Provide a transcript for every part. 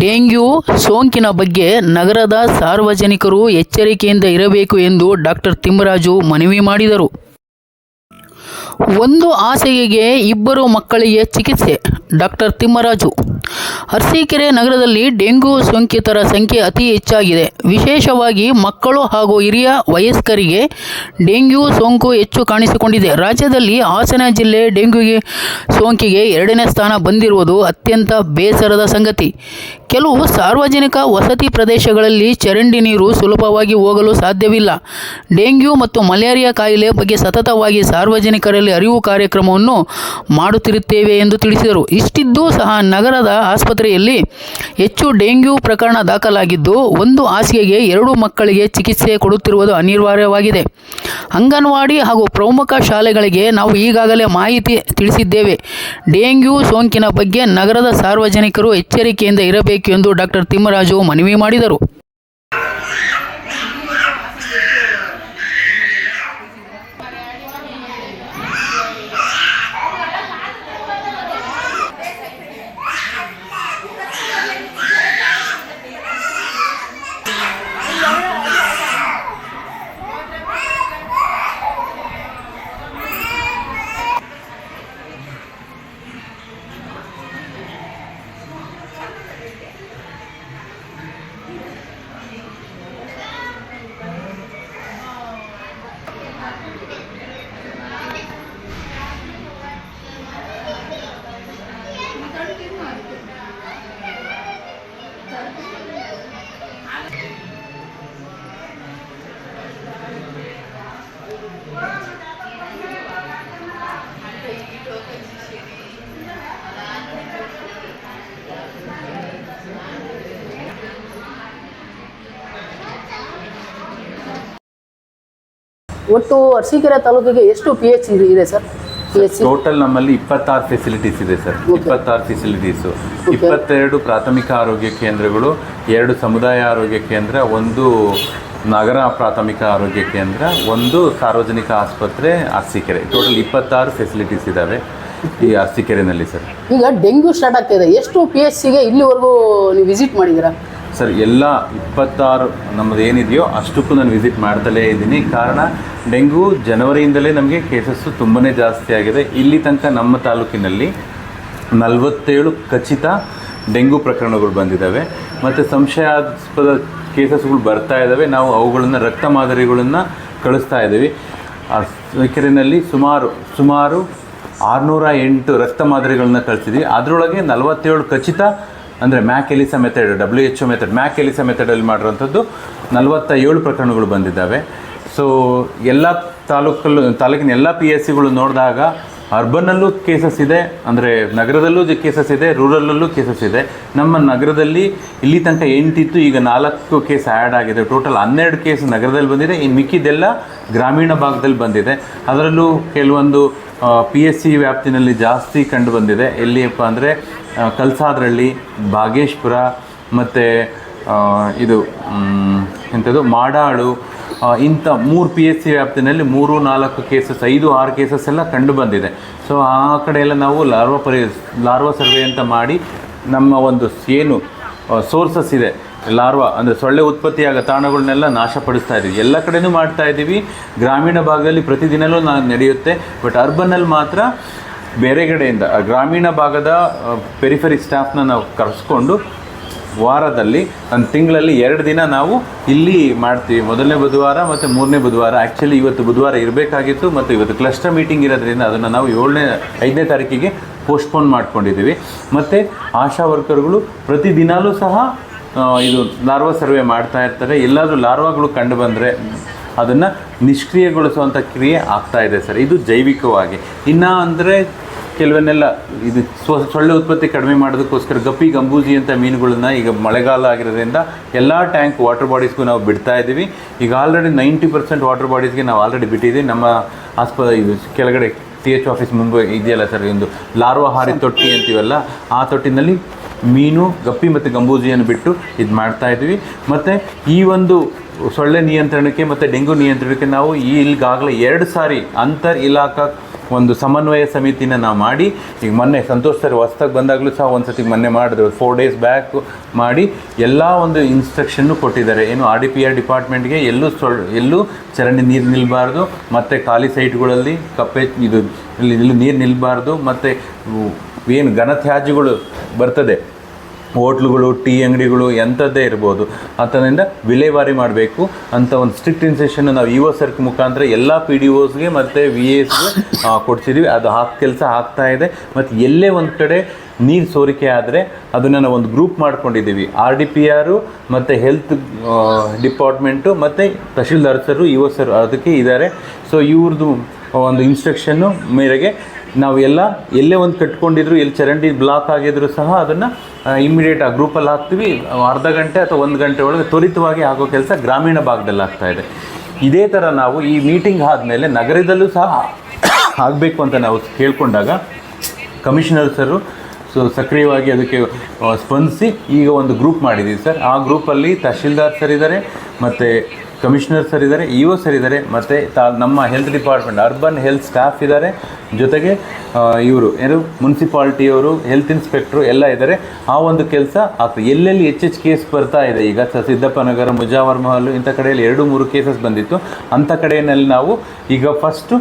Dengue ಸೋಂಕಿನ ಬಗ್ಗೆ ನಗರದ ಸಾರ್ವಜನಿಕರು ಎಚ್ಚರಿಕೆಯಿಂದ ಇರಬೇಕು ಎಂದು ಡಾಕ್ಟರ್ ತಿಮ್ಮರಾಜು ಮನವಿ ಮಾಡಿದರು. ಒಂದು ಹಾಸಿಗೆಗೆ ಇಬ್ಬರು ಮಕ್ಕಳಿಗೆ ಚಿಕಿತ್ಸೆ. ಡಾಕ್ಟರ್ ತಿಮ್ಮರಾಜು. ಅರಸೀಕೆರೆ ನಗರದಲ್ಲಿ ಡೆಂಗು ಸೋಂಕಿತರ ಸಂಖ್ಯೆ ಅತಿ ಹೆಚ್ಚಾಗಿದೆ. ವಿಶೇಷವಾಗಿ ಮಕ್ಕಳು ಹಾಗೂ ಹಿರಿಯ ವಯಸ್ಕರಿಗೆ ಡೆಂಗ್ಯೂ ಸೋಂಕು ಹೆಚ್ಚು ಕಾಣಿಸಿಕೊಂಡಿದೆ. ರಾಜ್ಯದಲ್ಲಿ ಹಾಸನ ಜಿಲ್ಲೆ ಡೆಂಗ್ಯೂಗೆ ಸೋಂಕಿಗೆ ಎರಡನೇ ಸ್ಥಾನ ಬಂದಿರುವುದು ಅತ್ಯಂತ ಬೇಸರದ ಸಂಗತಿ. ಕೆಲವು ಸಾರ್ವಜನಿಕ ವಸತಿ ಪ್ರದೇಶಗಳಲ್ಲಿ ಚರಂಡಿ ನೀರು ಸುಲಭವಾಗಿ ಹೋಗಲು ಸಾಧ್ಯವಿಲ್ಲ. ಡೆಂಗ್ಯೂ ಮತ್ತು ಮಲೇರಿಯಾ ಕಾಯಿಲೆ ಬಗ್ಗೆ ಸತತವಾಗಿ ಸಾರ್ವಜನಿಕರಲ್ಲಿ ಅರಿವು ಕಾರ್ಯಕ್ರಮವನ್ನು ಮಾಡುತ್ತಿರುತ್ತೇವೆ ಎಂದು ತಿಳಿಸಿದರು. ಇಷ್ಟಿದ್ದೂ ಸಹ ನಗರದ ಆಸ್ಪತ್ರೆಯಲ್ಲಿ ಹೆಚ್ಚು ಡೆಂಗ್ಯೂ ಪ್ರಕರಣ ದಾಖಲಾಗಿದ್ದು, ಒಂದು ಹಾಸಿಗೆಗೆ ಎರಡು ಮಕ್ಕಳಿಗೆ ಚಿಕಿತ್ಸೆ ಕೊಡುತ್ತಿರುವುದು ಅನಿವಾರ್ಯವಾಗಿದೆ. ಅಂಗನವಾಡಿ ಹಾಗೂ ಪ್ರಮುಖ ಶಾಲೆಗಳಿಗೆ ನಾವು ಈಗಾಗಲೇ ಮಾಹಿತಿ ತಿಳಿಸಿದ್ದೇವೆ. ಡೆಂಗ್ಯೂ ಸೋಂಕಿನ ಬಗ್ಗೆ ನಗರದ ಸಾರ್ವಜನಿಕರು ಎಚ್ಚರಿಕೆಯಿಂದ ಇರಬೇಕು ಎಂದು ಡಾಕ್ಟರ್ ತಿಮ್ಮರಾಜು ಮನವಿ ಮಾಡಿದರು. ಒಟ್ಟು ಅರಸೀಕೆರೆ ತಾಲೂಕಿಗೆ ಎಷ್ಟು ಪಿ ಎಚ್ ಇದೆ ಸರ್? ಟೋಟಲ್ ನಮ್ಮಲ್ಲಿ ಇಪ್ಪತ್ತಾರು ಫೆಸಿಲಿಟೀಸ್ ಇದೆ ಸರ್. ಇಪ್ಪತ್ತಾರು ಫೆಸಿಲಿಟೀಸು ಇಪ್ಪತ್ತೆರಡು ಪ್ರಾಥಮಿಕ ಆರೋಗ್ಯ ಕೇಂದ್ರಗಳು ಎರಡು ಸಮುದಾಯ ಆರೋಗ್ಯ ಕೇಂದ್ರ ಒಂದು ನಗರ ಪ್ರಾಥಮಿಕ ಆರೋಗ್ಯ ಕೇಂದ್ರ ಒಂದು ಸಾರ್ವಜನಿಕ ಆಸ್ಪತ್ರೆ ಅರಸೀಕೆರೆ. ಟೋಟಲ್ ಇಪ್ಪತ್ತಾರು ಫೆಸಿಲಿಟೀಸ್ ಇದ್ದಾವೆ ಈ ಅರಸೀಕೆರೆನಲ್ಲಿ ಸರ್. ಈಗ ಡೆಂಗ್ಯೂ ಸ್ಟಾರ್ಟ್ ಆಗ್ತಿದೆ ಎಷ್ಟು ಪಿ ಎಚ್ ಸಿಗೆ ಇಲ್ಲಿವರೆಗೂ ನೀವು ವಿಸಿಟ್ ಮಾಡಿದ್ದೀರಾ? ಸರ್, ಎಲ್ಲ ಇಪ್ಪತ್ತಾರು ನಮ್ಮದು ಏನಿದೆಯೋ ಅಷ್ಟಕ್ಕೂ ನಾನು ವಿಸಿಟ್ ಮಾಡ್ತಲೇ ಇದ್ದೀನಿ. ಕಾರಣ, ಡೆಂಗು ಜನವರಿಯಿಂದಲೇ ನಮಗೆ ಕೇಸಸ್ಸು ತುಂಬಾ ಜಾಸ್ತಿ ಆಗಿದೆ. ಇಲ್ಲಿ ತನಕ ನಮ್ಮ ತಾಲೂಕಿನಲ್ಲಿ ನಲವತ್ತೇಳು ಖಚಿತ ಡೆಂಗು ಪ್ರಕರಣಗಳು ಬಂದಿದ್ದಾವೆ. ಮತ್ತು ಸಂಶಯಾಸ್ಪದ ಕೇಸಸ್ಗಳು ಬರ್ತಾ ಇದ್ದಾವೆ. ನಾವು ಅವುಗಳನ್ನು, ರಕ್ತ ಮಾದರಿಗಳನ್ನು ಕಳಿಸ್ತಾ ಇದ್ದೀವಿ. ಕೆರೆಯಲ್ಲಿ ಸುಮಾರು ಸುಮಾರು ಆರುನೂರ ಎಂಟು ರಕ್ತ ಮಾದರಿಗಳನ್ನ ಕಳಿಸಿದ್ವಿ ಅದರೊಳಗೆ ನಲವತ್ತೇಳು ಖಚಿತ ಅಂದರೆ MAC ELISA method W H O method MAC ELISA ಮೆಥಡಲ್ಲಿ ಮಾಡಿರೋಂಥದ್ದು ನಲವತ್ತ ಏಳು ಪ್ರಕರಣಗಳು ಬಂದಿದ್ದಾವೆ. ಸೊ ಎಲ್ಲ ತಾಲೂಕಲ್ಲೂ, ತಾಲೂಕಿನ ಎಲ್ಲ ಪಿ ಎಸ್ ಸಿಗಳು ನೋಡಿದಾಗ ಅರ್ಬನ್ನಲ್ಲೂ ಕೇಸಸ್ ಇದೆ, ಅಂದರೆ ನಗರದಲ್ಲೂ ಕೇಸಸ್ ಇದೆ ರೂರಲಲ್ಲೂ ಕೇಸಸ್ ಇದೆ. ನಮ್ಮ ನಗರದಲ್ಲಿ ಇಲ್ಲಿ ತನಕ ಎಂಟಿತ್ತು, ಈಗ ನಾಲ್ಕು ಕೇಸ್ ಆ್ಯಡ್ ಆಗಿದೆ. ಟೋಟಲ್ ಹನ್ನೆರಡು ಕೇಸ್ ನಗರದಲ್ಲಿ ಬಂದಿದೆ. ಇನ್ನು ಮಿಕ್ಕಿದೆಲ್ಲ ಗ್ರಾಮೀಣ ಭಾಗದಲ್ಲಿ ಬಂದಿದೆ. ಅದರಲ್ಲೂ ಕೆಲವೊಂದು ಪಿ ಎಸ್ ಸಿ ವ್ಯಾಪ್ತಿನಲ್ಲಿ ಜಾಸ್ತಿ ಕಂಡು ಬಂದಿದೆ ಎಲ್ಲಿಯಪ್ಪ ಅಂದರೆ ಕಲ್ಸಾದ್ರಳ್ಳಿ, ಬಾಗೇಶ್ಪುರ, ಮತ್ತು ಇದು ಎಂಥದ್ದು ಮಾಡಾಳು ಇಂಥ ಮೂರು ಪಿ ಎಸ್ ಸಿ ವ್ಯಾಪ್ತಿನಲ್ಲಿ ಮೂರು, ನಾಲ್ಕು ಕೇಸಸ್ ಐದು, ಆರು ಕೇಸಸ್ ಎಲ್ಲ ಕಂಡು ಬಂದಿದೆ ಸೊ ಆ ಕಡೆ ಎಲ್ಲ ನಾವು ಲಾರ್ವಾ ಪರಿ ಲಾರ್ವಾ ಸರ್ವೆ ಅಂತ ಮಾಡಿ ನಮ್ಮ ಒಂದು ಏನು ಸೋರ್ಸಸ್ ಇದೆ. ಲಾರ್ವಾ ಅಂದರೆ ಸೊಳ್ಳೆ ಉತ್ಪತ್ತಿಯಾಗ ತಾಣಗಳನ್ನೆಲ್ಲ ನಾಶಪಡಿಸ್ತಾ ಇದ್ದೀವಿ ಎಲ್ಲ ಕಡೆನೂ ಮಾಡ್ತಾ ಇದ್ದೀವಿ ಗ್ರಾಮೀಣ ಭಾಗದಲ್ಲಿ ಪ್ರತಿದಿನಲ್ಲೂ ನಾವು ನಡೆಯುತ್ತೆ. ಬಟ್ ಅರ್ಬನಲ್ಲಿ ಮಾತ್ರ ಬೇರೆ ಕಡೆಯಿಂದ ಗ್ರಾಮೀಣ ಭಾಗದ ಪೆರಿಫರಿ ಸ್ಟಾಫ್ನ ನಾವು ಕರೆಸ್ಕೊಂಡು ವಾರದಲ್ಲಿ, ಒಂದು ತಿಂಗಳಲ್ಲಿ ಎರಡು ದಿನ ನಾವು ಇಲ್ಲಿ ಮಾಡ್ತೀವಿ. ಮೊದಲನೇ ಬುಧವಾರ ಮತ್ತು ಮೂರನೇ ಬುಧವಾರ. ಆ್ಯಕ್ಚುಲಿ ಇವತ್ತು ಬುಧವಾರ ಇರಬೇಕಾಗಿತ್ತು ಮತ್ತು ಇವತ್ತು ಕ್ಲಸ್ಟರ್ ಮೀಟಿಂಗ್ ಇರೋದ್ರಿಂದ ಅದನ್ನು ನಾವು ಏಳನೇ, ಐದನೇ ತಾರೀಕಿಗೆ ಪೋಸ್ಟ್ಪೋನ್ ಮಾಡ್ಕೊಂಡಿದ್ದೀವಿ. ಮತ್ತು ಆಶಾ ವರ್ಕರ್ಗಳು ಪ್ರತಿದಿನಾಲೂ ಸಹ ಇದು ಲಾರ್ವಾ ಸರ್ವೆ ಮಾಡ್ತಾ ಇರ್ತಾರೆ. ಎಲ್ಲಾದರೂ ಲಾರ್ವಾಗಳು ಕಂಡು ಬಂದರೆ ಅದನ್ನು ನಿಷ್ಕ್ರಿಯಗೊಳಿಸುವಂಥ ಕ್ರಿಯೆ ಆಗ್ತಾ ಇದೆ ಸರ್. ಇದು ಜೈವಿಕವಾಗಿ. ಇನ್ನು ಅಂದರೆ ಕೆಲವನ್ನೆಲ್ಲ ಇದು ಸ್ವ, ಸೊಳ್ಳೆ ಉತ್ಪತ್ತಿ ಕಡಿಮೆ ಮಾಡೋದಕ್ಕೋಸ್ಕರ ಗಪ್ಪಿ, ಗಂಬೂಜಿ ಅಂತ ಮೀನುಗಳನ್ನ ಈಗ ಮಳೆಗಾಲ ಆಗಿರೋದ್ರಿಂದ ಎಲ್ಲ ಟ್ಯಾಂಕ್ ವಾಟರ್ ಬಾಡೀಸ್ಗೂ ನಾವು ಬಿಡ್ತಾ ಇದ್ದೀವಿ ಈಗ ಆಲ್ರೆಡಿ ನೈಂಟಿ ಪರ್ಸೆಂಟ್ ವಾಟರ್ ಬಾಡೀಸ್ಗೆ ನಾವು ಆಲ್ರೆಡಿ ಬಿಟ್ಟಿದ್ದೀವಿ ನಮ್ಮ ಆಸ್ಪ, ಇದು ಕೆಳಗಡೆ ಟಿ ಎಚ್ ಆಫೀಸ್ ಮುಂಬೈ ಇದೆಯಲ್ಲ ಸರ್ ಒಂದು ಲಾರ್ವಾಹಾರಿ ತೊಟ್ಟಿ ಅಂತೀವಲ್ಲ, ಆ ತೊಟ್ಟಿನಲ್ಲಿ ಮೀನು, ಗಪ್ಪಿ ಮತ್ತು ಗಂಬೂಜಿಯನ್ನು ಬಿಟ್ಟು ಇದು ಮಾಡ್ತಾ ಇದ್ವಿ. ಮತ್ತು ಈ ಒಂದು ಸೊಳ್ಳೆ ನಿಯಂತ್ರಣಕ್ಕೆ ಮತ್ತು ಡೆಂಗು ನಿಯಂತ್ರಣಕ್ಕೆ ನಾವು ಈ ಈಗಾಗಲೇ ಎರಡು ಸಾರಿ ಅಂತರ್ ಇಲಾಖಾ ಒಂದು ಸಮನ್ವಯ ಸಮಿತಿನ ನಾವು ಮಾಡಿ. ಈಗ ಮೊನ್ನೆ ಸಂತೋಷ್ ಸರ್ ಹೊಸ್ದಾಗಿ ಬಂದಾಗಲೂ ಸಹ ಒಂದು ಸತಿ ಮೊನ್ನೆ ಮಾಡಿದ್ರು. ಫೋರ್ ಡೇಸ್ ಬ್ಯಾಕ್ ಮಾಡಿ ಎಲ್ಲ ಒಂದು ಇನ್ಸ್ಟ್ರಕ್ಷನ್ನು ಕೊಟ್ಟಿದ್ದಾರೆ. ಏನು ಆರ್ ಡಿ ಪಿ ಆರ್ ಡಿಪಾರ್ಟ್ಮೆಂಟ್ಗೆ ಎಲ್ಲೂ ಸೊಳ್, ಎಲ್ಲೂ ಚರಂಡಿ ನೀರು ನಿಲ್ಲಬಾರ್ದು ಮತ್ತು ಖಾಲಿ ಸೈಟ್ಗಳಲ್ಲಿ ಕಪ್ಪೆ, ಇದು, ಇಲ್ಲಿ ನೀರು ನಿಲ್ಲಬಾರ್ದು ಮತ್ತು ಏನು ಘನತ್ಯಾಜ್ಯಗಳು ಬರ್ತದೆ. ಹೋಟ್ಲುಗಳು, ಟೀ ಅಂಗಡಿಗಳು ಎಂಥದ್ದೇ ಇರ್ಬೋದು. ಅದರಿಂದ ವಿಲೇವಾರಿ ಮಾಡಬೇಕು ಅಂತ ಒಂದು ಸ್ಟ್ರಿಕ್ಟ್ ಇನ್ಸೆಷನ್ ನಾವು ಇ ಒ ಸರ್ಕ್ ಮುಖಾಂತರ ಎಲ್ಲ ಪಿ ಡಿ ಒಸ್ಗೆ ಮತ್ತು ವಿ ಎಸ್ಗೆ ಕೊಡ್ಸಿದ್ದೀವಿ ಅದು ಹಾಕ್ ಕೆಲಸ ಆಗ್ತಾ ಇದೆ. ಮತ್ತು ಎಲ್ಲೇ ಒಂದು ಕಡೆ ನೀರು ಸೋರಿಕೆ ಆದರೆ ಅದನ್ನು ನಾವು ಒಂದು ಗ್ರೂಪ್ ಮಾಡ್ಕೊಂಡಿದ್ದೀವಿ. ಆರ್ ಡಿ ಪಿ ಆರು ಮತ್ತು ಹೆಲ್ತ್ ಡಿಪಾರ್ಟ್ಮೆಂಟು ಮತ್ತು tahsildar sir E O sir ಅದಕ್ಕೆ ಇದ್ದಾರೆ ಸೊ ಇವ್ರದ್ದು ಒಂದು ಇನ್ಸ್ಟ್ರಕ್ಷನ್ನು ಮೇರೆಗೆ ನಾವು ಎಲ್ಲ, ಎಲ್ಲೇ ಒಂದು ಕಟ್ಕೊಂಡಿದ್ರು, ಎಲ್ಲಿ ಚರಂಡಿ ಬ್ಲಾಕ್ ಆಗಿದ್ರು ಸಹ ಅದನ್ನು ಇಮ್ಮಿಡಿಯೇಟ್ ಆ ಗ್ರೂಪಲ್ಲಿ ಹಾಕ್ತೀವಿ. ಅರ್ಧ ಗಂಟೆ ಅಥವಾ ಒಂದು ಗಂಟೆ ಒಳಗೆ ತ್ವರಿತವಾಗಿ ಆಗೋ ಕೆಲಸ ಗ್ರಾಮೀಣ ಭಾಗದಲ್ಲಿ ಆಗ್ತಾ ಇದೆ. ಇದೇ ಥರ ನಾವು ಈ ಮೀಟಿಂಗ್ ಆದಮೇಲೆ ನಗರದಲ್ಲೂ ಸಹ ಆಗಬೇಕು ಅಂತ ನಾವು ಕೇಳಿಕೊಂಡಾಗ ಕಮಿಷನರ್ ಸರು ಸೊ ಸಕ್ರಿಯವಾಗಿ ಅದಕ್ಕೆ ಸ್ಪಂದಿಸಿ ಈಗ ಒಂದು ಗ್ರೂಪ್ ಮಾಡಿದ್ದೀವಿ ಸರ್. ಆ ಗ್ರೂಪಲ್ಲಿ ತಹಶೀಲ್ದಾರ್ ಸರ್ ಇದ್ದಾರೆ ಮತ್ತು ಕಮಿಷನರ್ ಸರ್ ಇದ್ದಾರೆ ಇ ಒ ಸರ್ ಇದ್ದಾರೆ ಮತ್ತು ತಾ ನಮ್ಮ health department, urban health staff ಇದ್ದಾರೆ ಜೊತೆಗೆ ಇವರು ಏನು, ಮುನ್ಸಿಪಾಲ್ಟಿಯವರು, ಹೆಲ್ತ್ ಇನ್ಸ್ಪೆಕ್ಟ್ರು ಎಲ್ಲ ಇದ್ದಾರೆ ಆ ಒಂದು ಕೆಲಸ ಆಗ್ತದೆ ಎಲ್ಲೆಲ್ಲಿ ಹೆಚ್ಚೆಚ್ಚು ಕೇಸ್ ಬರ್ತಾ ಇದೆ, ಈಗ ಸ ಸಿದ್ದಪ್ಪ ನಗರ ಮುಜಾವರ್ ಮಹಲ್ ಇಂಥ ಕಡೆಯಲ್ಲಿ ಎರಡು ಮೂರು ಕೇಸಸ್ ಬಂದಿತ್ತು. ಅಂಥ ಕಡೆಯಲ್ಲಿ ನಾವು ಈಗ ಫಸ್ಟು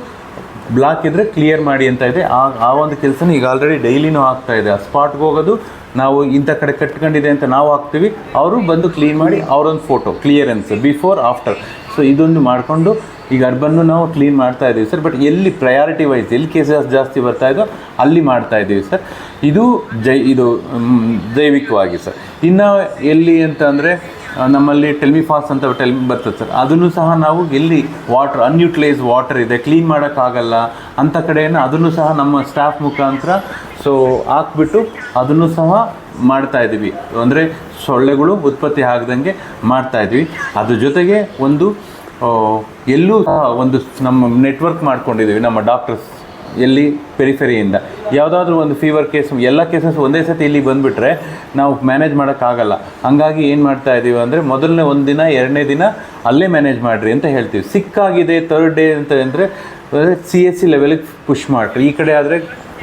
ಬ್ಲಾಕ್ ಇದ್ದರೆ ಕ್ಲಿಯರ್ ಮಾಡಿ ಅಂತ ಇದೆ. ಆ ಆ ಒಂದು ಕೆಲಸನ ಈಗ ಆಲ್ರೆಡಿ ಡೈಲಿನೂ ಆಗ್ತಾ ಇದೆ. ಆ ಸ್ಪಾಟ್ಗೆ ಹೋಗೋದು ನಾವು ಇಂಥ ಕಡೆ ಕಟ್ಕೊಂಡಿದೆ ಅಂತ ನಾವು ಹಾಕ್ತೀವಿ. ಅವರು ಬಂದು ಕ್ಲೀನ್ ಮಾಡಿ ಅವರೊಂದು photo clearance before after so ಇದೊಂದು ಮಾಡಿಕೊಂಡು ಈಗ ಅರ್ಬನ್ನು ನಾವು ಕ್ಲೀನ್ ಮಾಡ್ತಾ ಇದ್ದೀವಿ ಸರ್ ಬಟ್ ಎಲ್ಲಿ ಪ್ರಯಾರಿಟಿ ವೈಸ್ ಎಲ್ಲಿ ಕೇಸಸ್ ಜಾಸ್ತಿ ಬರ್ತಾ ಇದೋ ಅಲ್ಲಿ ಮಾಡ್ತಾ ಇದ್ದೀವಿ ಸರ್ ಇದು ಜೈ, ಇದು ಜೈವಿಕವಾಗಿ ಸರ್ ಇನ್ನು ಎಲ್ಲಿ ಅಂತ ಅಂದರೆ ನಮ್ಮಲ್ಲಿ ಟೆಲ್ಮಿಫಾಸ್ ಅಂತ ಟೆಲ್ ಬರ್ತದೆ ಸರ್ ಅದನ್ನು ಸಹ ನಾವು ಎಲ್ಲಿ ವಾಟರ್ ಅನ್ಯೂಟಿಲೈಸ್ ವಾಟರ್ ಇದೆ. ಕ್ಲೀನ್ ಮಾಡೋಕ್ಕಾಗಲ್ಲ ಅಂಥ ಕಡೆಯನ್ನು ಅದನ್ನು ಸಹ ನಮ್ಮ ಸ್ಟಾಫ್ ಮುಖಾಂತರ ಸೊ ಹಾಕ್ಬಿಟ್ಟು ಅದನ್ನು ಸಹ ಮಾಡ್ತಾ ಇದ್ದೀವಿ. ಅಂದರೆ ಸೊಳ್ಳೆಗಳು ಉತ್ಪತ್ತಿ ಆಗದಂಗೆ ಮಾಡ್ತಾ ಇದ್ವಿ ಅದ್ರ ಜೊತೆಗೆ ಒಂದು ಎಲ್ಲೂ ಸಹ ಒಂದು ನಮ್ಮ ನೆಟ್ವರ್ಕ್ ಮಾಡ್ಕೊಂಡಿದ್ದೀವಿ, ನಮ್ಮ ಡಾಕ್ಟರ್ಸ್ ಎಲ್ಲಿ ಪೆರಿಫೆರಿಯಿಂದ. ಯಾವುದಾದ್ರೂ ಒಂದು ಫೀವರ್ ಕೇಸ್ ಎಲ್ಲ ಕೇಸಸ್ ಒಂದೇ ಸತಿ ಇಲ್ಲಿ ಬಂದುಬಿಟ್ರೆ ನಾವು ಮ್ಯಾನೇಜ್ ಮಾಡೋಕ್ಕಾಗಲ್ಲ. ಹಂಗಾಗಿ ಏನು ಮಾಡ್ತಾ ಇದ್ದೀವಿ ಅಂದರೆ ಮೊದಲನೇ ಒಂದು ದಿನ, ಎರಡನೇ ದಿನ ಅಲ್ಲೇ ಮ್ಯಾನೇಜ್ ಮಾಡಿರಿ ಅಂತ ಹೇಳ್ತೀವಿ. ಸಿಕ್ಕಾಗಿದೆ ತರ್ಡ್ ಡೇ ಅಂತ ಅಂದರೆ ಸಿ ಎಸ್ ಸಿ ಲೆವೆಲಿಗೆ ಪುಷ್ ಮಾಡಿರಿ. ಈ ಕಡೆ ಆದರೆ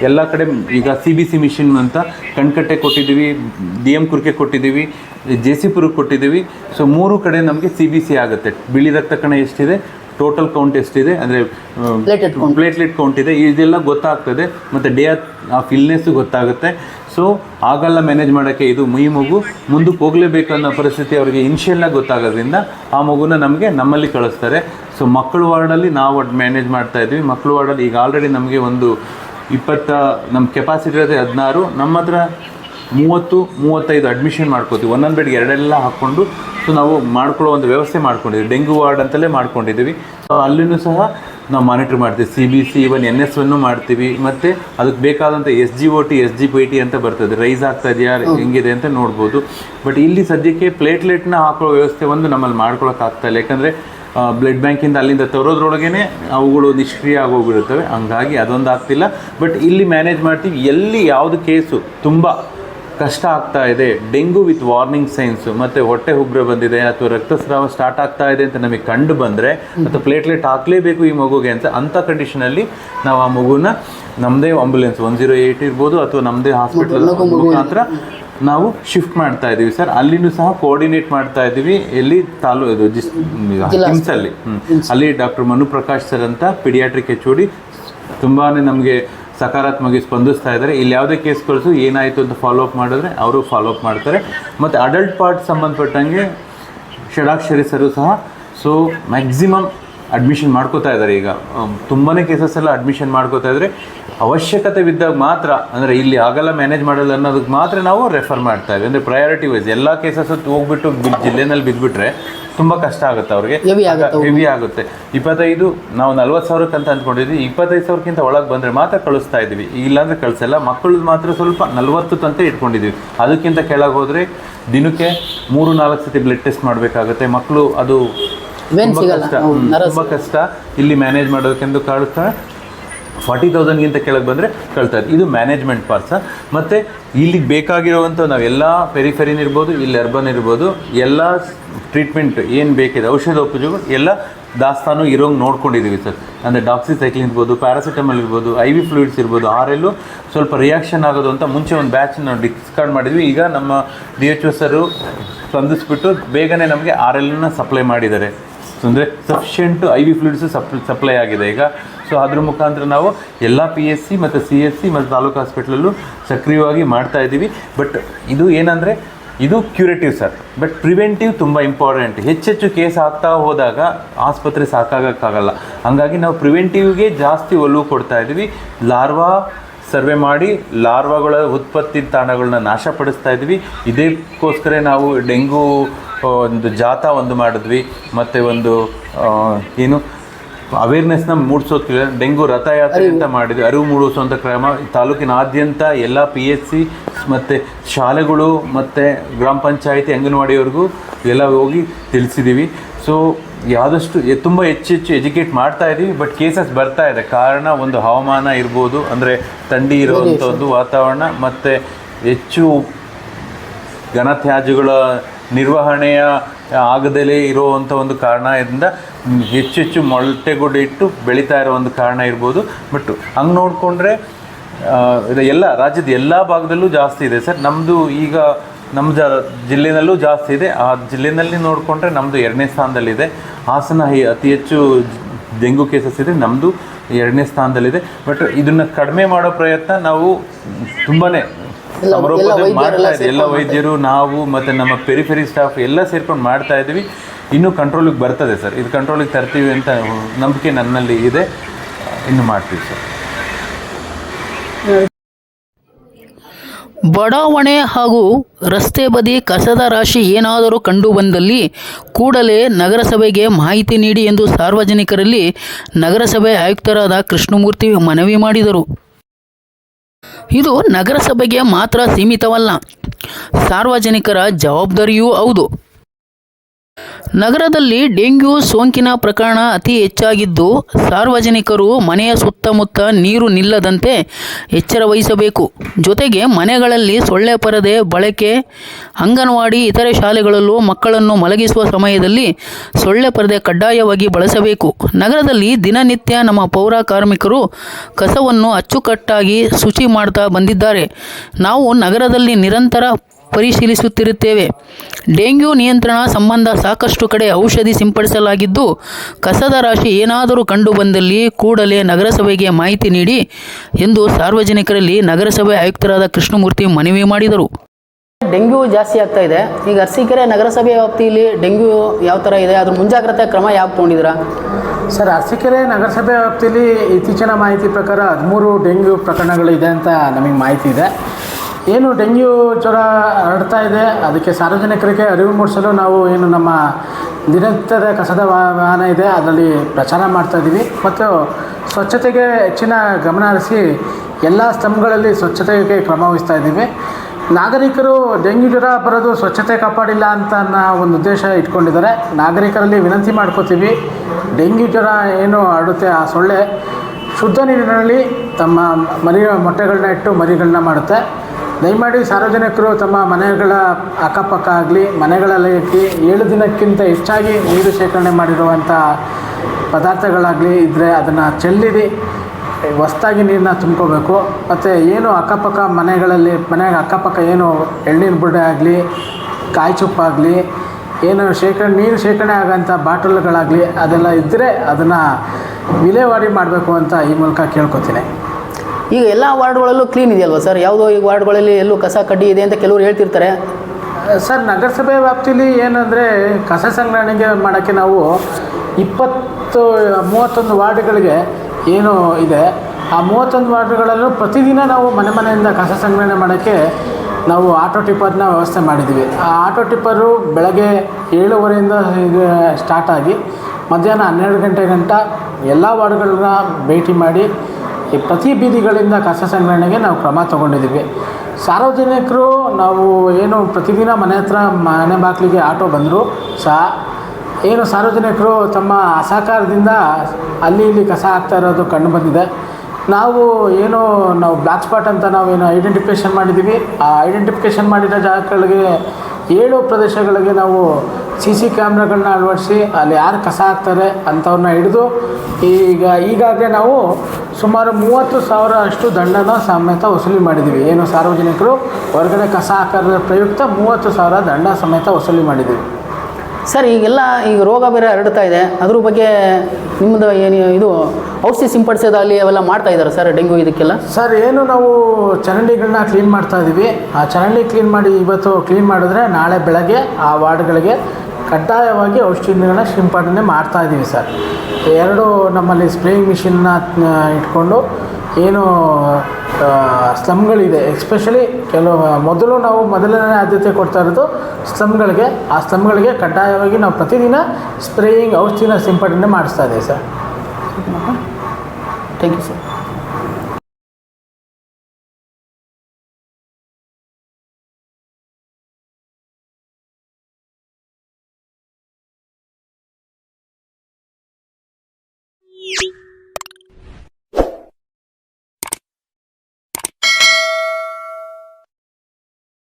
ಎಲ್ಲ ಕಡೆ ಈಗ ಸಿ ಬಿ ಸಿ ಮಿಷಿನ್ ಅಂತ ಕಣ್ಕಟ್ಟೆ ಕೊಟ್ಟಿದ್ದೀವಿ ಡಿ ಎಂ ಕುರ್ಕೆ ಕೊಟ್ಟಿದ್ದೀವಿ ಜೆ ಸಿ ಪುರಕ್ಕೆ ಕೊಟ್ಟಿದ್ದೀವಿ. ಸೊ ಮೂರು ಕಡೆ ನಮಗೆ ಸಿ ಬಿ ಸಿ ಆಗುತ್ತೆ. ಬಿಳಿ ರಕ್ತ ಕಣ ಎಷ್ಟಿದೆ? ಟೋಟಲ್ ಕೌಂಟ್ ಎಷ್ಟಿದೆ? ಅಂದರೆ ಪ್ಲೇಟ್ಲೆಟ್ ಕೌಂಟ್ ಇದೆ. ಇದೆಲ್ಲ ಗೊತ್ತಾಗ್ತದೆ. ಮತ್ತು ಡೇ ಆಫ್ ಇಲ್ನೆಸ್ಸು ಗೊತ್ತಾಗುತ್ತೆ. ಸೊ ಆಗಲ್ಲ ಮ್ಯಾನೇಜ್ ಮಾಡೋಕ್ಕೆ ಇದು ಮೈ ಮಗು ಮುಂದಕ್ಕೆ ಹೋಗಲೇಬೇಕು ಅನ್ನೋ ಪರಿಸ್ಥಿತಿ ಅವರಿಗೆ ಇನ್ಷಿಯಲ್ಲಾಗಿ ಗೊತ್ತಾಗೋದ್ರಿಂದ ಆ ಮಗುನ ನಮಗೆ ನಮ್ಮಲ್ಲಿ ಕಳಿಸ್ತಾರೆ. ಸೊ ಮಕ್ಕಳು ವಾರ್ಡಲ್ಲಿ ನಾವು ಅದು ಮ್ಯಾನೇಜ್ ಮಾಡ್ತಾ ಇದ್ವಿ ಮಕ್ಕಳು ವಾರ್ಡಲ್ಲಿ ಈಗ ಆಲ್ರೆಡಿ ನಮಗೆ ಒಂದು ಇಪ್ಪತ್ತ ನಮ್ಮ ಕೆಪಾಸಿಟಿ ಇರೋದೇ ಹದಿನಾರು. ನಮ್ಮ ಹತ್ರ ಮೂವತ್ತು ಮೂವತ್ತೈದು ಅಡ್ಮಿಷನ್ ಮಾಡ್ಕೋತೀವಿ. ಒಂದೊಂದು ಬೆಡ್ಗೆ ಎರಡೆಲ್ಲ ಹಾಕ್ಕೊಂಡು ಸೊ ನಾವು ಮಾಡ್ಕೊಳ್ಳೋ ಒಂದು ವ್ಯವಸ್ಥೆ ಮಾಡ್ಕೊಂಡಿದ್ದೀವಿ. ಡೆಂಗ್ಯೂ ವಾರ್ಡ್ ಅಂತಲೇ ಮಾಡ್ಕೊಂಡಿದ್ದೀವಿ. ಸೊ ಅಲ್ಲಿನೂ ಸಹ ನಾವು ಮಾನಿಟ್ರ್ ಮಾಡ್ತೀವಿ. C B C even N S one ಮಾಡ್ತೀವಿ. ಮತ್ತು ಅದಕ್ಕೆ ಬೇಕಾದಂಥ S G O T S G P T ಅಂತ ಬರ್ತದೆ. ರೈಸ್ ಆಗ್ತಾ ಇದೆಯಾ ಹೆಂಗಿದೆ ಅಂತ ನೋಡ್ಬೋದು. ಬಟ್ ಇಲ್ಲಿ ಸದ್ಯಕ್ಕೆ ಪ್ಲೇಟ್ಲೆಟ್ನ ಹಾಕೊಳ್ಳೋ ವ್ಯವಸ್ಥೆ ಒಂದು ನಮ್ಮಲ್ಲಿ ಮಾಡ್ಕೊಳಕ್ಕಾಗ್ತಾಯಿಲ್ಲ ಯಾಕಂದರೆ ಬ್ಲಡ್ ಬ್ಯಾಂಕಿಂದ ಅಲ್ಲಿಂದ ತರೋದ್ರೊಳಗೇ ಅವುಗಳು ನಿಷ್ಕ್ರಿಯ ಆಗೋಗ್ಬಿಡುತ್ತವೆ. ಹಂಗಾಗಿ ಅದೊಂದು ಆಗ್ತಿಲ್ಲ ಬಟ್ ಇಲ್ಲಿ ಮ್ಯಾನೇಜ್ ಮಾಡ್ತೀವಿ. ಎಲ್ಲಿ ಯಾವುದು ಕೇಸು ತುಂಬ ಕಷ್ಟ ಆಗ್ತಾ ಇದೆ. Dengue with warning signs. ಮತ್ತು ಹೊಟ್ಟೆ ಉಗ್ರ ಬಂದಿದೆ ಅಥವಾ ರಕ್ತಸ್ರಾವ ಸ್ಟಾರ್ಟ್ ಆಗ್ತಾ ಇದೆ ಅಂತ ನಮಗೆ ಕಂಡು ಬಂದರೆ ಅಥವಾ ಪ್ಲೇಟ್ಲೆಟ್ ಹಾಕಲೇಬೇಕು ಈ ಮಗುಗೆ ಅಂತ ಅಂಥ ಕಂಡೀಷನಲ್ಲಿ ನಾವು ಆ ಮಗುನ ನಮ್ಮದೇ ಆಂಬುಲೆನ್ಸ್ ಒನ್ ಜೀರೋ ಏಯ್ಟ್ ಇರ್ಬೋದು ಅಥವಾ ನಮ್ಮದೇ ಹಾಸ್ಪಿಟಲ್ ಮುಖಾಂತರ ನಾವು ಶಿಫ್ಟ್ ಮಾಡ್ತಾ ಇದ್ದೀವಿ ಸರ್. ಅಲ್ಲಿನೂ ಸಹ ಕೋಆರ್ಡಿನೇಟ್ ಮಾಡ್ತಾ ಇದ್ದೀವಿ. ಎಲ್ಲಿ ತಾಲೂ ಇದು ಜಿಸ್ ಹಿಮ್ಸಲ್ಲಿ ಅಲ್ಲಿ. ಡಾಕ್ಟರ್ ಮನು ಪ್ರಕಾಶ್ ಸರ್ ಅಂತ ಪಿಡಿಯಾಟ್ರಿಕ್ ಎಚ್ ತುಂಬಾ ನಮಗೆ ಸಕಾರಾತ್ಮಕವಾಗಿ ಸ್ಪಂದಿಸ್ತಾ ಇದ್ದಾರೆ. ಇಲ್ಲಿ ಯಾವುದೇ ಕೇಸ್ ಕಳಿಸು ಏನಾಯಿತು ಅಂತ ಫಾಲೋ ಅಪ್ ಮಾಡಿದ್ರೆ ಅವರು ಫಾಲೋ ಅಪ್ ಮಾಡ್ತಾರೆ. ಮತ್ತು ಅಡಲ್ಟ್ ಪಾರ್ಟ್ ಸಂಬಂಧಪಟ್ಟಂಗೆ ಷಡಾಕ್ಷರಿ ಸರು ಸಹ ಸೊ ಮ್ಯಾಕ್ಸಿಮಮ್ ಅಡ್ಮಿಷನ್ ಮಾಡ್ಕೋತಾ ಇದ್ದಾರೆ ಈಗ. ತುಂಬಾ ಕೇಸಸ್ ಎಲ್ಲ ಅಡ್ಮಿಷನ್ ಮಾಡ್ಕೋತಾ ಇದ್ದಾರೆ. ಅವಶ್ಯಕತೆ ಬಿದ್ದಾಗ ಮಾತ್ರ, ಅಂದರೆ ಇಲ್ಲಿ ಆಗಲ್ಲ ಮ್ಯಾನೇಜ್ ಮಾಡಲ್ಲ ಅನ್ನೋದಕ್ಕೆ ಮಾತ್ರ ನಾವು ರೆಫರ್ ಮಾಡ್ತಾ ಇದ್ದೀವಿ. ಅಂದರೆ ಪ್ರಯಾರಿಟಿ ವೈಸ್ ಎಲ್ಲ ಕೇಸಸ್ ಹೋಗ್ಬಿಟ್ಟು ಜಿಲ್ಲೆನಲ್ಲಿ ಬಿದ್ದುಬಿಟ್ರೆ ತುಂಬ ಕಷ್ಟ ಆಗುತ್ತೆ ಅವ್ರಿಗೆ. ಹೆವಿ ಆಗುತ್ತೆ ಇಪ್ಪತ್ತೈದು ನಾವು ನಲ್ವತ್ತು ಸಾವಿರಕ್ಕೆ ಅಂತ ಅಂದ್ಕೊಂಡಿದ್ವಿ. ಇಪ್ಪತ್ತೈದು ಸಾವಿರಕ್ಕಿಂತ ಒಳಗೆ ಬಂದರೆ ಮಾತ್ರ ಕಳಿಸ್ತಾ ಇದ್ದೀವಿ ಇಲ್ಲಾಂದ್ರೆ ಕಳಿಸಲ್ಲ. ಮಕ್ಕಳು ಮಾತ್ರ ಸ್ವಲ್ಪ ನಲ್ವತ್ತು ತಂತೆ ಇಟ್ಕೊಂಡಿದ್ದೀವಿ ಅದಕ್ಕಿಂತ ಕೆಳಗೆ ಹೋದರೆ ದಿನಕ್ಕೆ ಮೂರು ನಾಲ್ಕು ಸತಿ ಬ್ಲಡ್ ಟೆಸ್ಟ್ ಮಾಡಬೇಕಾಗುತ್ತೆ. ಮಕ್ಕಳು ಅದು ತುಂಬ ಕಷ್ಟ. ಹೌದು, ತುಂಬ ಕಷ್ಟ. ಇಲ್ಲಿ ಮ್ಯಾನೇಜ್ ಮಾಡೋದಕ್ಕೆಂದು ಕಾಡುತ್ತಾ ಫಾರ್ಟಿ ತೌಸಂಡ್ಗಿಂತ ಕೆಳಗೆ ಬಂದರೆ ಕಳ್ತಾ ಇದೆ ಮ್ಯಾನೇಜ್ಮೆಂಟ್ ಸರ್. ಮತ್ತು ಇಲ್ಲಿಗೆ ಬೇಕಾಗಿರುವಂಥ ನಾವೆಲ್ಲ ಪೆರಿಫೆರಿನ್ ಇರ್ಬೋದು, ಇಲ್ಲಿ ಅರ್ಬನ್ ಇರ್ಬೋದು, ಎಲ್ಲ ಟ್ರೀಟ್ಮೆಂಟ್ ಏನು ಬೇಕಿದೆ ಔಷಧೋಪಯೋಗ ಎಲ್ಲ ದಾಸ್ತಾನು ಇರೋಂಗೆ ನೋಡ್ಕೊಂಡಿದ್ದೀವಿ ಸರ್. ಅಂದರೆ ಡಾಕ್ಸಿಸೈಕ್ಲಿನ್ ಇರ್ಬೋದು ಪ್ಯಾರಾಸಿಟಮಲ್ ಇರ್ಬೋದು ಐ ವಿ ಫ್ಲೂಯಿಡ್ಸ್ ಇರ್ಬೋದು, ಆರೆಲ್ಲೂ ಸ್ವಲ್ಪ ರಿಯಾಕ್ಷನ್ ಆಗೋದು ಅಂತ ಮುಂಚೆ ಒಂದು ಬ್ಯಾಚ್ ನಾವು ಡಿಸ್ಕಾರ್ಡ್ ಮಾಡಿದ್ವಿ. ಈಗ ನಮ್ಮ ಡಿ ಎಚ್ ಒ ಸರು ಸ್ಪಂದಿಸ್ಬಿಟ್ಟು ಬೇಗನೆ ನಮಗೆ ಆರ್ ಎಲ್ನ ಸಪ್ಲೈ ಮಾಡಿದ್ದಾರೆ. ಅಂದರೆ sufficient I V fluids sup supply ಆಗಿದೆ ಈಗ. ಸೊ ಅದ್ರ ಮುಖಾಂತರ ನಾವು ಎಲ್ಲ ಪಿ ಎಸ್ ಸಿ ಮತ್ತು ಸಿ ಎಸ್ ಸಿ ಮತ್ತು ತಾಲೂಕು ಹಾಸ್ಪಿಟ್ಲಲ್ಲೂ ಸಕ್ರಿಯವಾಗಿ ಮಾಡ್ತಾ ಇದ್ದೀವಿ. ಬಟ್ ಇದು ಏನಂದರೆ, ಇದು ಕ್ಯೂರೇಟಿವ್ ಸರ್ ಬಟ್ ಪ್ರಿವೆಂಟಿವ್ ತುಂಬ ಇಂಪಾರ್ಟೆಂಟ್ ಹೆಚ್ಚೆಚ್ಚು ಕೇಸ್ ಆಗ್ತಾ ಹೋದಾಗ ಆಸ್ಪತ್ರೆ ಸಾಕಾಗೋಕ್ಕಾಗಲ್ಲ. ಹಾಗಾಗಿ ನಾವು ಪ್ರಿವೆಂಟಿವ್ಗೆ ಜಾಸ್ತಿ ಒಲವು ಕೊಡ್ತಾ ಇದ್ದೀವಿ. ಲಾರ್ವಾ ಸರ್ವೆ ಮಾಡಿ, ಲಾರ್ವಾಗಳ ಉತ್ಪತ್ತಿ ತಾಣಗಳನ್ನ ನಾಶಪಡಿಸ್ತಾ ಇದ್ವಿ ಇದಕ್ಕೋಸ್ಕರ ನಾವು ಡೆಂಗು ಒಂದು ಜಾಥಾ ಒಂದು ಮಾಡಿದ್ವಿ ಮತ್ತು ಒಂದು ಏನು ಅವೇರ್ನೆಸ್ನ ಮೂಡಿಸೋಕೆ ಡೆಂಗು ರಥಯಾತ್ರೆ ಅಂತ ಮಾಡಿದ್ವಿ. ಅರಿವು ಮೂಡಿಸುವಂಥ ಕ್ರಮ. ತಾಲೂಕಿನಾದ್ಯಂತ ಎಲ್ಲ ಪಿ ಎಚ್ ಸಿ ಮತ್ತು ಶಾಲೆಗಳು ಮತ್ತು ಗ್ರಾಮ ಪಂಚಾಯಿತಿ ಅಂಗನವಾಡಿಯವ್ರಿಗೂ ಎಲ್ಲ ಹೋಗಿ ತಿಳಿಸಿದ್ದೀವಿ ಸೊ ಯಾದಷ್ಟು ಎ- ತುಂಬ ಹೆಚ್ಚು ಹೆಚ್ಚು ಎಜುಕೇಟ್ ಮಾಡ್ತಾ ಇದ್ದೀವಿ ಬಟ್ ಕೇಸಸ್ ಬರ್ತಾ ಇದೆ. ಕಾರಣ ಒಂದು ಹವಾಮಾನ ಇರ್ಬೋದು ಅಂದರೆ ಥಂಡಿ ಇರುವಂಥದ್ದು ವಾತಾವರಣ ಮತ್ತು ಹೆಚ್ಚು ಘನತ್ಯಾಜ್ಯಗಳ ನಿರ್ವಹಣೆಯ ಆಗದಲೇ ಇರುವಂಥ ಒಂದು ಕಾರಣದಿಂದ ಹೆಚ್ಚು ಹೆಚ್ಚು ಮೊಳತೆಗುಡ್ಡೆ ಇಟ್ಟು ಬೆಳೀತಾ ಇರೋ ಒಂದು ಕಾರಣ ಇರ್ಬೋದು. ಬಟ್ ಹಂಗೆ ನೋಡಿಕೊಂಡ್ರೆ ಎಲ್ಲ ರಾಜ್ಯದ ಎಲ್ಲ ಭಾಗದಲ್ಲೂ ಜಾಸ್ತಿ ಇದೆ ಸರ್. ನಮ್ಮದು ಈಗ ನಮ್ಮ ಜ ಜಿಲ್ಲೆನಲ್ಲೂ ಜಾಸ್ತಿ ಇದೆ. ಆ ಜಿಲ್ಲೆನಲ್ಲಿ ನೋಡಿಕೊಂಡ್ರೆ ನಮ್ಮದು ಎರಡನೇ ಸ್ಥಾನದಲ್ಲಿದೆ. ಹಾಸನ ಅತಿ ಹೆಚ್ಚು ಡೆಂಗು ಕೇಸಸ್ ಇದೆ. ನಮ್ಮದು ಎರಡನೇ ಸ್ಥಾನದಲ್ಲಿದೆ. ಬಟ್ ಇದನ್ನು ಕಡಿಮೆ ಮಾಡೋ ಪ್ರಯತ್ನ ನಾವು ತುಂಬಾ ಎಲ್ಲ- ಸಮರೋಪಾದಿ ಎಲ್ಲ ವೈದ್ಯರೆಲ್ಲ ಮಾಡ್ತಾ ಇದೆ. ಎಲ್ಲ ವೈದ್ಯರು ನಾವು ಮತ್ತು ನಮ್ಮ ಪೆರಿಫೆರಿ ಸ್ಟಾಫ್ ಎಲ್ಲ ಸೇರ್ಕೊಂಡು ಮಾಡ್ತಾ ಇದ್ದೀವಿ. ಇನ್ನೂ ಕಂಟ್ರೋಲಿಗೆ ಬರ್ತದೆ ಸರ್ ಇದು ಕಂಟ್ರೋಲಿಗೆ ತರ್ತೀವಿ ಅಂತ ನಂಬಿಕೆ ನನ್ನಲ್ಲಿ ಇದೆ. ಇನ್ನು ಮಾಡ್ತೀವಿ ಸರ್ ಬಡಾವಣೆ ಹಾಗೂ ರಸ್ತೆ ಬದಿ ಕಸದ ರಾಶಿ ಏನಾದರೂ ಕಂಡುಬಂದಲ್ಲಿ ಕೂಡಲೇ ನಗರಸಭೆಗೆ ಮಾಹಿತಿ ನೀಡಿ ಎಂದು ಸಾರ್ವಜನಿಕರಲ್ಲಿ ನಗರಸಭೆ ಆಯುಕ್ತರಾದ ಕೃಷ್ಣಮೂರ್ತಿ ಮನವಿ ಮಾಡಿದರು. ಇದು ನಗರಸಭೆಗೆ ಮಾತ್ರ ಸೀಮಿತವಲ್ಲ. ಸಾರ್ವಜನಿಕರ ಜವಾಬ್ದಾರಿಯೂ ಹೌದು. ನಗರದಲ್ಲಿ ಡೆಂಗ್ಯೂ ಸೋಂಕಿನ ಪ್ರಕರಣ ಅತಿ ಹೆಚ್ಚಾಗಿದ್ದು, ಸಾರ್ವಜನಿಕರು ಮನೆಯ ಸುತ್ತಮುತ್ತ ನೀರು ನಿಲ್ಲದಂತೆ ಎಚ್ಚರ ವಹಿಸಬೇಕು. ಜೊತೆಗೆ ಮನೆಗಳಲ್ಲಿ ಸೊಳ್ಳೆ ಪರದೆ, ಬಳಕೆ, ಅಂಗನವಾಡಿ, ಇತರೆ ಶಾಲೆಗಳಲ್ಲೂ ಮಕ್ಕಳನ್ನು ಮಲಗಿಸುವ ಸಮಯದಲ್ಲಿ ಸೊಳ್ಳೆ ಪರದೆ ಕಡ್ಡಾಯವಾಗಿ ಬಳಸಬೇಕು. ನಗರದಲ್ಲಿ ದಿನನಿತ್ಯ ನಮ್ಮ ಪೌರ ಕಾರ್ಮಿಕರು ಕಸವನ್ನು ಅಚ್ಚುಕಟ್ಟಾಗಿ ಶುಚಿ ಮಾಡ್ತಾ ಬಂದಿದ್ದಾರೆ. ನಾವು ನಗರದಲ್ಲಿ ನಿರಂತರ ಪರಿಶೀಲಿಸುತ್ತಿರುತ್ತೇವೆ. ಡೆಂಗ್ಯೂ ನಿಯಂತ್ರಣ ಸಂಬಂಧ ಸಾಕಷ್ಟು ಕಡೆ ಔಷಧಿ ಸಿಂಪಡಿಸಲಾಗಿದ್ದು ಕಸದ ರಾಶಿ ಏನಾದರೂ ಕಂಡುಬಂದಲ್ಲಿ ಕೂಡಲೇ ನಗರಸಭೆಗೆ ಮಾಹಿತಿ ನೀಡಿ ಎಂದು ಸಾರ್ವಜನಿಕರಲ್ಲಿ ನಗರಸಭೆ ಆಯುಕ್ತರಾದ ಕೃಷ್ಣಮೂರ್ತಿ ಮನವಿ ಮಾಡಿದರು. ಡೆಂಗ್ಯೂ ಜಾಸ್ತಿ ಆಗ್ತಾ ಇದೆ. ಈಗ ಅರಸೀಕೆರೆ ನಗರಸಭೆ ವ್ಯಾಪ್ತಿಯಲ್ಲಿ ಡೆಂಗ್ಯೂ ಯಾವ ಥರ ಇದೆ? ಅದ್ರ ಮುಂಜಾಗ್ರತೆ ಕ್ರಮ ಯಾವ ತೊಗೊಂಡಿದ್ದೀರಾ? ಸರ್ ಅರಸೀಕೆರೆ ನಗರಸಭೆ ವ್ಯಾಪ್ತಿಯಲ್ಲಿ ಇತ್ತೀಚಿನ ಮಾಹಿತಿ ಪ್ರಕಾರ ಹದಿಮೂರು ಡೆಂಗ್ಯೂ ಪ್ರಕರಣಗಳು ಇದೆ ಅಂತ ನಮಗೆ ಮಾಹಿತಿ ಇದೆ. ಏನು ಡೆಂಗ್ಯೂ ಜ್ವರ ಹರಡ್ತಾ ಇದೆ, ಅದಕ್ಕೆ ಸಾರ್ವಜನಿಕರಿಗೆ ಅರಿವು ಮೂಡಿಸಲು ನಾವು ಏನು ನಮ್ಮ ದಿನನಿತ್ಯದ ಕಸದ ವಾಹನ ಇದೆ, ಅದರಲ್ಲಿ ಪ್ರಚಾರ ಮಾಡ್ತಾಯಿದ್ದೀವಿ ಮತ್ತು ಸ್ವಚ್ಛತೆಗೆ ಹೆಚ್ಚಿನ ಗಮನ ಹರಿಸಿ ಎಲ್ಲ ಸ್ತಂಭಗಳಲ್ಲಿ ಸ್ವಚ್ಛತೆಗೆ ಕ್ರಮ ವಹಿಸ್ತಾ ಇದ್ದೀವಿ. ನಾಗರಿಕರು ಡೆಂಗ್ಯೂ ಜ್ವರ ಬರೋದು ಸ್ವಚ್ಛತೆ ಕಾಪಾಡಿಲ್ಲ ಅಂತ ಒಂದು ಉದ್ದೇಶ ಇಟ್ಕೊಂಡಿದ್ದಾರೆ. ನಾಗರಿಕರಲ್ಲಿ ವಿನಂತಿ ಮಾಡ್ಕೋತೀವಿ, ಡೆಂಗ್ಯೂ ಜ್ವರ ಏನು ಹರಡುತ್ತೆ ಆ ಸೊಳ್ಳೆ ಶುದ್ಧ ನೀರಿನಲ್ಲಿ ತಮ್ಮ ಮರಿ ಮೊಟ್ಟೆಗಳನ್ನ ಇಟ್ಟು ಮರಿಗಳನ್ನ ಮಾಡುತ್ತೆ. ದಯಮಾಡಿ ಸಾರ್ವಜನಿಕರು ತಮ್ಮ ಮನೆಗಳ ಅಕ್ಕಪಕ್ಕ ಆಗಲಿ, ಮನೆಗಳಲ್ಲಿ ಏಳು ದಿನಕ್ಕಿಂತ ಹೆಚ್ಚಾಗಿ ನೀರು ಶೇಖರಣೆ ಮಾಡಿರುವಂಥ ಪದಾರ್ಥಗಳಾಗಲಿ ಇದ್ದರೆ ಅದನ್ನು ಚೆಲ್ಲಿರಿ. ಹೊಸ್ದಾಗಿ ನೀರನ್ನ ತುಂಬ್ಕೋಬೇಕು. ಮತ್ತು ಏನು ಅಕ್ಕಪಕ್ಕ ಮನೆಗಳಲ್ಲಿ ಮನೆಗೆ ಅಕ್ಕಪಕ್ಕ ಏನು ಎಳ್ನೀರು ಬುಡ್ಡೆ ಆಗಲಿ, ಕಾಯಿ ಚುಪ್ಪಾಗಲಿ ಏನು ಶೇಖರಣೆ ನೀರು ಶೇಖರಣೆ ಆಗೋಂಥ ಬಾಟಲ್ಗಳಾಗಲಿ ಅದೆಲ್ಲ ಇದ್ದರೆ ಅದನ್ನು ವಿಲೇವಾರಿ ಮಾಡಬೇಕು ಅಂತ ಈ ಮೂಲಕ ಕೇಳ್ಕೊತೀನಿ. ಈಗ ಎಲ್ಲ ವಾರ್ಡ್ಗಳಲ್ಲೂ ಕ್ಲೀನ್ ಇದೆಯಲ್ವಾ ಸರ್ ಯಾವುದೋ ಈ ವಾರ್ಡ್ಗಳಲ್ಲಿ ಎಲ್ಲೂ ಕಸ ಕಡ್ಡಿ ಇದೆ ಅಂತ ಕೆಲವರು ಹೇಳ್ತಿರ್ತಾರೆ. ಸರ್ ನಗರಸಭೆ ವ್ಯಾಪ್ತಿಲಿ ಏನಂದರೆ ಕಸ ಸಂಗ್ರಹಣೆಗೆ ಮಾಡೋಕ್ಕೆ ನಾವು ಇಪ್ಪತ್ತು, ಮೂವತ್ತೊಂದು ವಾರ್ಡ್ಗಳಿಗೆ ಏನು ಇದೆ, ಆ ಮೂವತ್ತೊಂದು ವಾರ್ಡ್ಗಳಲ್ಲೂ ಪ್ರತಿದಿನ ನಾವು ಮನೆ ಮನೆಯಿಂದ ಕಸ ಸಂಗ್ರಹಣೆ ಮಾಡೋಕ್ಕೆ ನಾವು ಆಟೋ ಟಿಪ್ಪರ್ನ ವ್ಯವಸ್ಥೆ ಮಾಡಿದ್ದೀವಿ. ಆ ಆಟೋ ಟಿಪ್ಪರು ಬೆಳಗ್ಗೆ ಏಳುವರೆಯಿಂದ ಇದು ಸ್ಟಾರ್ಟ್ ಆಗಿ ಮಧ್ಯಾಹ್ನ ಹನ್ನೆರಡು ಗಂಟೆ ಗಂಟ ಎಲ್ಲ ವಾರ್ಡ್ಗಳನ್ನ ಭೇಟಿ ಮಾಡಿ ಈ ಪ್ರತಿ ಬೀದಿಗಳಿಂದ ಕಸ ಸಂಗ್ರಹಣೆಗೆ ನಾವು ಕ್ರಮ ತಗೊಂಡಿದ್ದೀವಿ. ಸಾರ್ವಜನಿಕರು ನಾವು ಏನು ಪ್ರತಿದಿನ ಮನೆ ಹತ್ರ ಮನೆ ಬಾಗಿಲಿಗೆ ಆಟೋ ಬಂದರೂ ಸಹ ಏನು ಸಾರ್ವಜನಿಕರು ತಮ್ಮ ಅಸಹಕಾರದಿಂದ ಅಲ್ಲಿ ಇಲ್ಲಿ ಕಸ ಹಾಕ್ತಾ ಇರೋದು ಕಂಡು ಬಂದಿದೆ. ನಾವು ಏನು ನಾವು ಬ್ಲಾಕ್ ಸ್ಪಾಟ್ ಅಂತ ನಾವೇನು ಐಡೆಂಟಿಫಿಕೇಷನ್ ಮಾಡಿದ್ದೀವಿ. ಆ ಐಡೆಂಟಿಫಿಕೇಷನ್ ಮಾಡಿದ ಜಾಗಗಳಿಗೆ ಏಳು ಪ್ರದೇಶಗಳಿಗೆ ನಾವು ಸಿ ಸಿ ಕ್ಯಾಮ್ರಾಗಳನ್ನ ಅಳವಡಿಸಿ ಅಲ್ಲಿ ಯಾರು ಕಸ ಹಾಕ್ತಾರೆ ಅಂಥವ್ರನ್ನ ಹಿಡಿದು ಈಗ ಈಗಾಗಲೇ ನಾವು ಸುಮಾರು ಮೂವತ್ತು ಸಾವಿರ ಅಷ್ಟು ದಂಡನ ಸಮೇತ ವಸೂಲಿ ಮಾಡಿದ್ದೀವಿ. ಏನು ಸಾರ್ವಜನಿಕರು ಹೊರಗಡೆ ಕಸ ಹಾಕೋದ್ರ ಪ್ರಯುಕ್ತ ಮೂವತ್ತು ಸಾವಿರ ದಂಡ ಸಮೇತ ವಸೂಲಿ ಮಾಡಿದ್ದೀವಿ. ಸರ್, ಈಗೆಲ್ಲ ಈಗ ರೋಗ ಬೇರೆ ಹರಡ್ತಾ ಇದೆ. ಅದ್ರ ಬಗ್ಗೆ ನಿಮ್ಮದು ಏನು ಇದು ಔಷಧಿ ಸಿಂಪಡಿಸೋದಾಗಲಿ ಅವೆಲ್ಲ ಮಾಡ್ತಾ ಇದ್ದಾರೆ ಸರ್, ಡೆಂಗು ಇದಕ್ಕೆಲ್ಲ? ಸರ್, ಏನು ನಾವು ಚರಂಡಿಗಳನ್ನ ಕ್ಲೀನ್ ಮಾಡ್ತಾ ಇದ್ದೀವಿ ಆ ಚರಂಡಿ ಕ್ಲೀನ್ ಮಾಡಿ ಇವತ್ತು ಕ್ಲೀನ್ ಮಾಡಿದ್ರೆ ನಾಳೆ ಬೆಳಗ್ಗೆ ಆ ವಾರ್ಡ್ಗಳಿಗೆ ಕಡ್ಡಾಯವಾಗಿ ಔಷಧಿಗಳನ್ನ ಸಿಂಪಡಣೆ ಮಾಡ್ತಾ ಇದ್ದೀವಿ ಸರ್. ಎರಡು ನಮ್ಮಲ್ಲಿ ಸ್ಪ್ರೇಯಿಂಗ್ ಮಿಷಿನ್ನ ಇಟ್ಕೊಂಡು ಏನು ಸ್ಲಮ್ಗಳಿದೆ ಎಸ್ಪೆಷಲಿ ಕೆಲವು ಮೊದಲು ನಾವು ಮೊದಲನೇ ಆದ್ಯತೆ ಕೊಡ್ತಾ ಇರೋದು ಸ್ಲಮ್ಗಳಿಗೆ ಆ ಸ್ಲಮ್ಗಳಿಗೆ ಕಡ್ಡಾಯವಾಗಿ ನಾವು ಪ್ರತಿದಿನ ಸ್ಪ್ರೇಯಿಂಗ್ ಔಷಧಿನ ಸಿಂಪಡಣೆ ಮಾಡಿಸ್ತಾ ಇದೆ ಸರ್. Thank you sir